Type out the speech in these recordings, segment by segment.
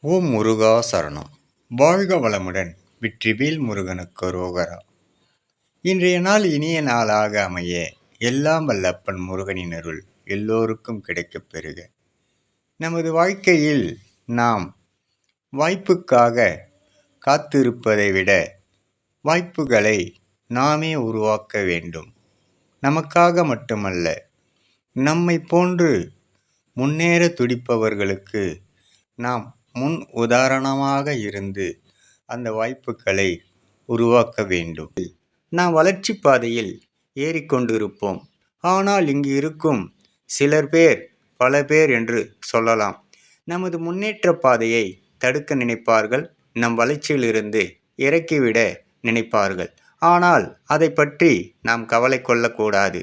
ஓம் முருகா சரணம். வாழ்க வளமுடன் வெற்றிவேல் முருகனுக்கு ரோகரா. இன்றைய நாள் இனிய நாளாக அமைய எல்லாம் வல்லப்பன் முருகனின் அருள் எல்லோருக்கும் கிடைக்கப் பெறுக. நமது வாழ்க்கையில் நாம் வாய்ப்புக்காக காத்திருப்பதை விட வாய்ப்புகளை நாமே உருவாக்க வேண்டும். நமக்காக மட்டுமல்ல நம்மை போன்று முன்னேற துடிப்பவர்களுக்கு நாம் முன் உதாரணமாக இருந்து அந்த வாய்ப்புகளை உருவாக்க வேண்டும். நாம் வளர்ச்சி பாதையில் ஏறிக்கொண்டிருப்போம் ஆனால் இங்கு இருக்கும் சிலர் பேர் பல பேர் என்று சொல்லலாம். நமது முன்னேற்ற பாதையை தடுக்க நினைப்பார்கள். நம் வளர்ச்சியிலிருந்து இறக்கிவிட நினைப்பார்கள். ஆனால் அதை பற்றி நாம் கவலை கொள்ளக்கூடாது.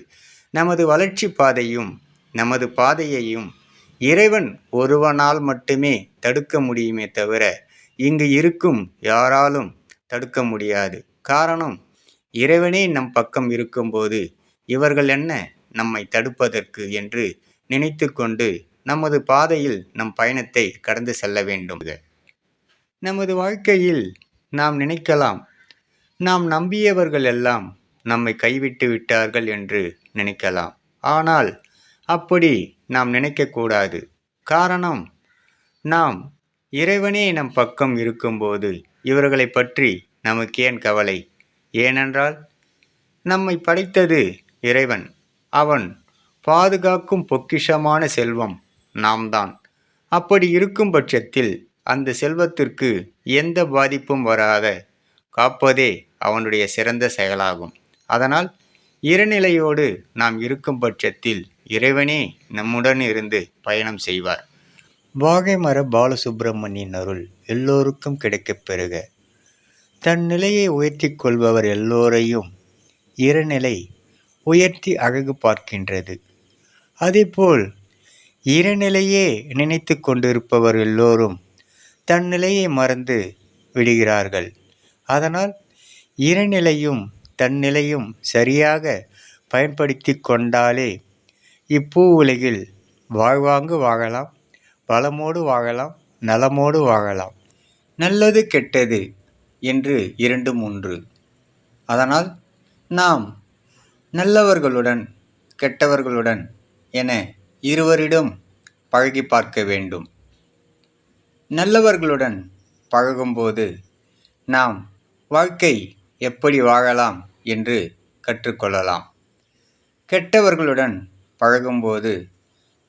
நமது வளர்ச்சி பாதையும் நமது பாதையையும் இறைவன் ஒருவனால் மட்டுமே தடுக்க முடியுமே தவிர இங்கு இருக்கும் யாராலும் தடுக்க முடியாது. காரணம் இறைவனே நம் பக்கம் இருக்கும்போது இவர்கள் என்ன நம்மை தடுப்பதற்கு என்று நினைத்து கொண்டு நமது பாதையில் நம் பயணத்தை கடந்து செல்ல வேண்டும். நமது வாழ்க்கையில் நாம் நினைக்கலாம் நாம் நம்பியவர்கள் எல்லாம் நம்மை கைவிட்டு விட்டார்கள் என்று நினைக்கலாம். ஆனால் அப்படி நாம் நினைக்கக்கூடாது. காரணம் நாம் இறைவனே நம் பக்கம் இருக்கும்போது இவர்களை பற்றி நமக்கு ஏன் கவலை? ஏனென்றால் நம்மை படைத்தது இறைவன். அவன் பாதுகாக்கும் பொக்கிஷமான செல்வம் நாம் தான் அப்படி இருக்கும் பட்சத்தில் அந்த செல்வத்திற்கு எந்த பாதிப்பும் வராத காப்பதே அவனுடைய சிறந்த செயலாகும். அதனால் இருநிலையோடு நாம் இருக்கும் பட்சத்தில் இறைவனே நம்முடன் இருந்து பயணம் செய்வார். வாகைமர பாலசுப்பிரமணியன் அருள் எல்லோருக்கும் கிடைக்கப் பெறுக. தன் நிலையை உயர்த்தி கொள்பவர் எல்லோரையும் இறைநிலை உயர்த்தி அழகு பார்க்கின்றது. அதேபோல் இறைநிலையே நினைத்து கொண்டிருப்பவர் எல்லோரும் தன் நிலையை மறந்து விடுகிறார்கள். அதனால் இறைநிலையும் தன்னிலையும் சரியாக பயன்படுத்தி கொண்டாலே இப்பூ உலகில் வாழ்வாங்கு வாழலாம் வளமோடு வாழலாம் நலமோடு வாழலாம். நல்லது கெட்டது என்று இரண்டும் ஒன்று. அதனால் நாம் நல்லவர்களுடன் கெட்டவர்களுடன் என இருவரிடம் பழகி பார்க்க வேண்டும். நல்லவர்களுடன் பழகும்போது நாம் வாழ்க்கை எப்படி வாழலாம் என்று கற்றுக்கொள்ளலாம். கெட்டவர்களுடன் பழகும்போது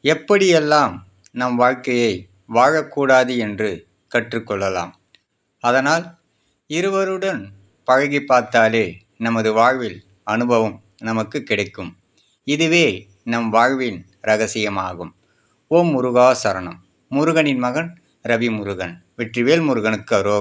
எப்படியெல்லாம் நம் வாழ்க்கையை வாழக்கூடாது என்று கற்றுக்கொள்ளலாம். அதனால் இருவருடன் பழகி பார்த்தாலே நமது வாழ்வில் அனுபவம் நமக்கு கிடைக்கும். இதுவே நம் வாழ்வின் ரகசியமாகும். ஓம் முருகா சரணம். முருகனின் மகன் ரவி முருகன் வெற்றிவேல் முருகனுக்கு அரோகன்